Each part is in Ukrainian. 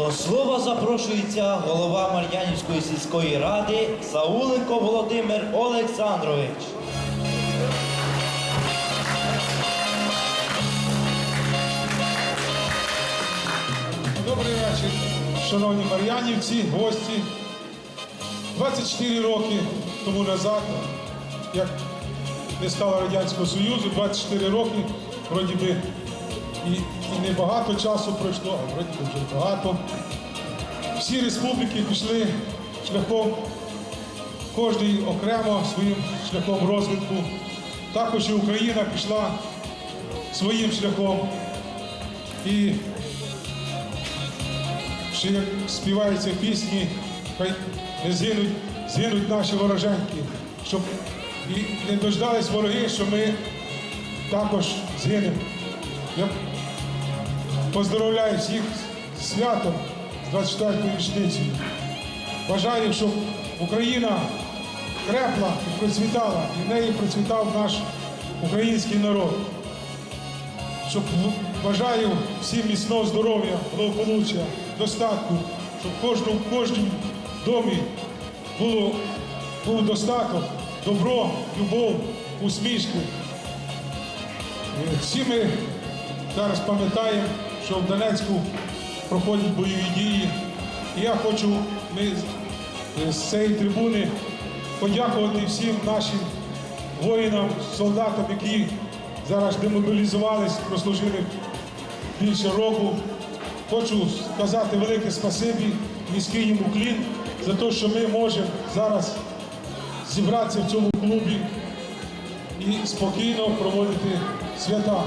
До слова запрошується голова Мар'янівської сільської ради Сауленко Володимир Олександрович. Добрий вечір, шановні мар'янівці, гості. 24 роки тому назад, як не стало Радянського Союзу, 24 роки, вроді би, і, і не багато часу пройшло, а вроді вже багато. Всі республіки пішли шляхом, кожний окремо своїм шляхом розвитку. Також і Україна пішла своїм шляхом. І ще як співаються пісні, хай не згинуть, згинуть наші вороженьки, щоб і не дождались вороги, що ми також згинемо. Я поздоровляю всіх з святом з 24-ю річницею. Бажаю, щоб Україна крепла і процвітала, і в неї процвітав наш український народ щоб бажаю всім міцного здоров'я, благополуччя, достатку, щоб кожному, в кожному домі було, був достаток, добро, любов, усмішки. Е, Всі ми зараз пам'ятаємо, що в Донецьку проходять бойові дії. І я хочу ми з- з цієї трибуни подякувати всім нашим воїнам, солдатам, які зараз демобілізувались, прослужили більше року. Хочу сказати велике спасибі, міський їм уклін за те, що ми можемо зараз зібратися в цьому клубі і спокійно проводити свята.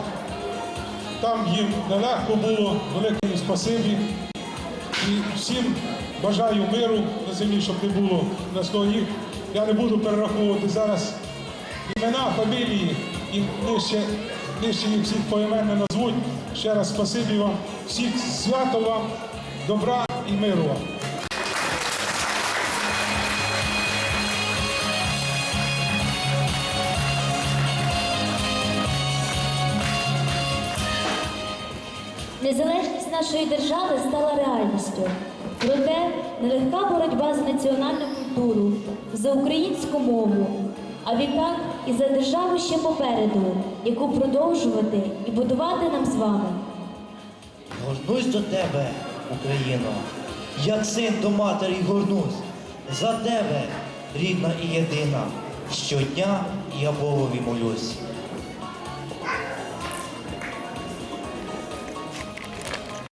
Там їм нелегко було, велике їм спасибі. І всім бажаю миру на землі, щоб не було на їх. Я не буду перераховувати зараз імена, фамілії, і нижче, нижче їх всіх поіменно назвуть. Ще раз спасибі вам, всіх свято вам, добра і миру вам. Незалежність нашої держави стала реальністю. Проте нелегка боротьба за національну культуру, за українську мову, а відтак і за державу ще попереду, яку продовжувати і будувати нам з вами. Горнусь до тебе, Україно, як син до матері горнусь. За тебе, рідна і єдина. Щодня я Богові молюсь.